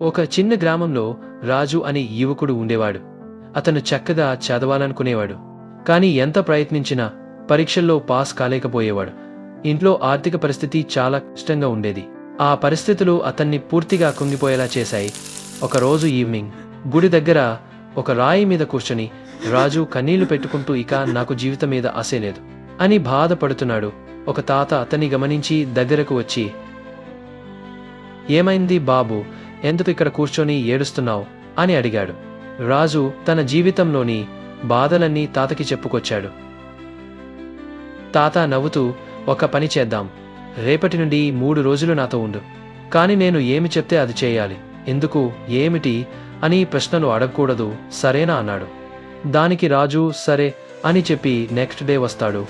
ఒక చిన్న గ్రామంలో రాజు అనే యువకుడు ఉండేవాడు. అతను చక్కగా చదవాలనుకునేవాడు. కానీ ఎంత ప్రయత్నించినా పరీక్షల్లో పాస్ కాలేకపోయేవాడు. ఇంట్లో ఆర్థిక పరిస్థితి చాలా కష్టంగా ఉండేది. ఆ పరిస్థితులు అతన్ని పూర్తిగా కుంగిపోయేలా చేశాయి. ఒకరోజు ఈవినింగ్ గుడి దగ్గర ఒక రాయి మీద కూర్చొని రాజు కన్నీళ్ళు పెట్టుకుంటూ ఇక నాకు జీవితం మీద ఆశే లేదు అని బాధపడుతున్నాడు ఒక తాత అతన్ని గమనించి దగ్గరకు వచ్చి ఏమైంది బాబు? ఎందుకు ఇక్కడ కూర్చొని ఏడుస్తున్నావు? అని అడిగాడు. రాజు తన జీవితంలోని బాధలన్నీ తాతకి చెప్పుకొచ్చాడు. తాత నవ్వుతూ ఒక పని చేద్దాం. రేపటి నుండి మూడు రోజులు నాతో ఉండు. కాని నేను ఏమి చెప్తే అది చేయాలి. ఎందుకు? ఏమిటి? అని ప్రశ్నలు అడగకూడదు. సరేనా? అన్నాడు. దానికి రాజు సరే అని చెప్పి నెక్స్ట్ డే వస్తాడు.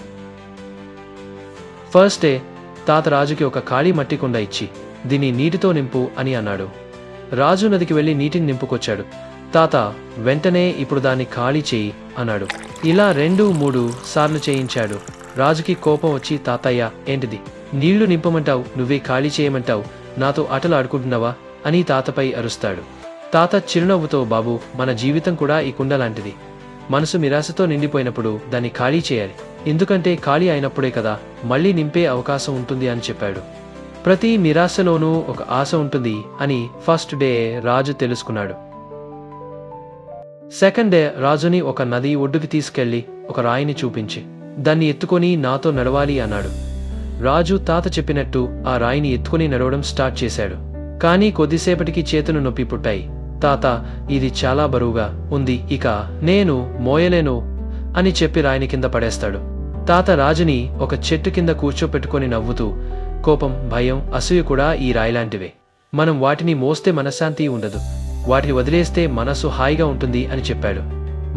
ఫస్ట్ డే తాత రాజుకి ఒక ఖాళీ మట్టి కుండ ఇచ్చి దీన్ని నీటితో నింపు అని అన్నాడు. రాజు నదికి వెళ్ళి నీటిని నింపుకొచ్చాడు. తాత వెంటనే ఇప్పుడు దాన్ని ఖాళీ చేయి అన్నాడు. ఇలా రెండు మూడు సార్లు చేయించాడు. రాజుకి కోపం వచ్చి తాతయ్య ఏంటిది? నీళ్ళు నింపమంటావు నువ్వే ఖాళీ చేయమంటావు నాతో ఆటలు ఆడుకుంటున్నావా? అని తాతపై అరుస్తాడు. తాత చిరునవ్వుతో బాబు మన జీవితం కూడా ఈ కుండ లాంటిది. మనసు నిరాశతో నిండిపోయినప్పుడు దాన్ని ఖాళీ చేయాలి. ఎందుకంటే ఖాళీ అయినప్పుడే కదా మళ్ళీ నింపే అవకాశం ఉంటుంది అని చెప్పాడు. ప్రతి నిరాశలోనూ ఒక ఆశ ఉంటుంది అని ఫస్ట్ డే రాజు తెలుసుకున్నాడు. సెకండ్ డే రాజుని ఒక నది ఒడ్డుకి తీసుకెళ్ళి ఒక రాయిని చూపించి దాన్ని ఎత్తుకొని నాతో నడవాలి అన్నాడు. రాజు తాత చెప్పినట్టు ఆ రాయిని ఎత్తుకొని నడవడం స్టార్ట్ చేశాడు. కానీ కొద్దిసేపటికి చేతులు నొప్పి పుట్టాయి. తాత ఇది చాలా బరువుగా ఉంది ఇక నేను మోయలేను అని చెప్పి రాయిని కింద పడేస్తాడు. తాత రాజుని ఒక చెట్టు కింద కూర్చోపెట్టుకొని నవ్వుతూ కోపం భయం అసూయ కూడా ఈ రాయిలాంటివే. మనం వాటిని మోస్తే మనశ్శాంతి ఉండదు. వాటిని వదిలేస్తే మనసు హాయిగా ఉంటుంది అని చెప్పాడు.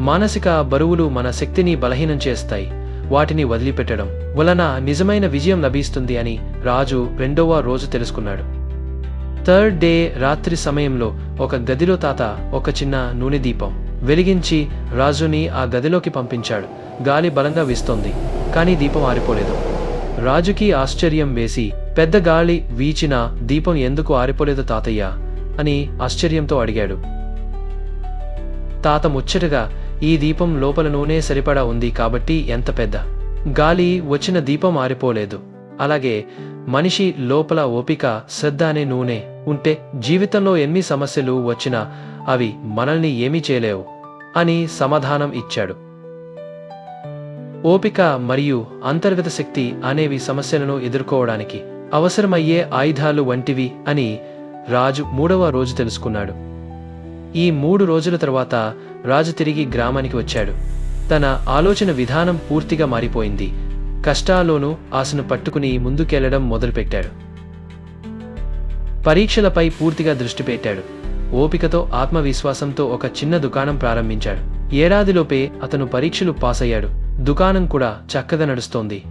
మానసిక బరువులు మన శక్తిని బలహీనం చేస్తాయి. వాటిని వదిలిపెట్టడం వలన నిజమైన విజయం లభిస్తుంది అని రాజు రెండవ రోజు తెలుసుకున్నాడు. థర్డ్ డే రాత్రి సమయంలో ఒక గదిలో తాత ఒక చిన్న నూనె దీపం వెలిగించి రాజుని ఆ గదిలోకి పంపించాడు. గాలి బలంగా వీస్తోంది కానీ దీపం ఆరిపోలేదు. రాజుకి ఆశ్చర్యం వేసి పెద్ద గాలి వీచినా దీపం ఎందుకు ఆరిపోలేదు తాతయ్య అని ఆశ్చర్యంతో అడిగాడు. తాత ముచ్చటగా ఈ దీపం లోపల నూనె సరిపడా ఉంది కాబట్టి ఎంత పెద్ద? గాలి వచ్చిన దీపం ఆరిపోలేదు. అలాగే మనిషి లోపల ఓపిక శ్రద్ధ అనే నూనె ఉంటే జీవితంలో ఎన్ని సమస్యలు వచ్చినా అవి మనల్ని ఏమీ చేయలేవు అని సమాధానం ఇచ్చాడు. ఓపిక మరియు అంతర్గత శక్తి అనేవి సమస్యలను ఎదుర్కోవడానికి అవసరమయ్యే ఆయుధాలు వంటివి అని రాజు మూడవ రోజు తెలుసుకున్నాడు. ఈ మూడు రోజుల తర్వాత రాజు తిరిగి గ్రామానికి వచ్చాడు. తన ఆలోచన విధానం పూర్తిగా మారిపోయింది. కష్టాల్లోనూ ఆశను పట్టుకుని ముందుకెళ్ళడం మొదలుపెట్టాడు. పరీక్షలపై పూర్తిగా దృష్టి పెట్టాడు. ఓపికతో ఆత్మవిశ్వాసంతో ఒక చిన్న దుకాణం ప్రారంభించాడు. ఏడాదిలోపే అతను పరీక్షలు పాస్ అయ్యాడు దుకాణం కూడా చక్కగా నడుస్తోంది.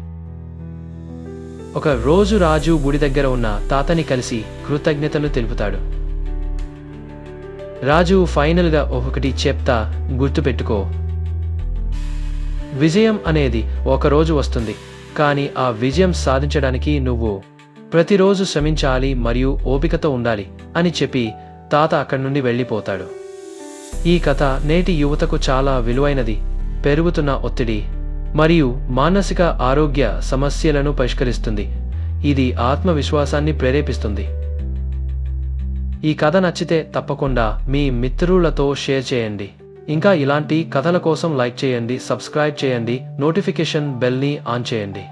ఒక రోజు రాజు గుడి దగ్గర ఉన్న తాతని కలిసి కృతజ్ఞతలు తెలుపుతాడు. రాజు ఫైనల్గా ఒకటి చెప్తా గుర్తుపెట్టుకో విజయం అనేది ఒకరోజు వస్తుంది కానీ ఆ విజయం సాధించడానికి నువ్వు ప్రతిరోజు శ్రమించాలి మరియు ఓపికతో ఉండాలి అని చెప్పి తాత అక్కడి నుండి వెళ్ళిపోతాడు. ఈ కథ నేటి యువతకు చాలా విలువైనది పెరుగుతున్న ఒత్తిడి మరియు మానసిక ఆరోగ్య సమస్యలను పరిష్కరిస్తుంది. ఇది ఆత్మవిశ్వాసాన్ని ప్రేరేపిస్తుంది. ఈ కథ నచ్చితే తప్పకుండా మీ మిత్రులతో షేర్ చేయండి. ఇంకా ఇలాంటి కథల కోసం లైక్ చేయండి సబ్స్క్రైబ్ చేయండి నోటిఫికేషన్ బెల్ని ఆన్ చేయండి.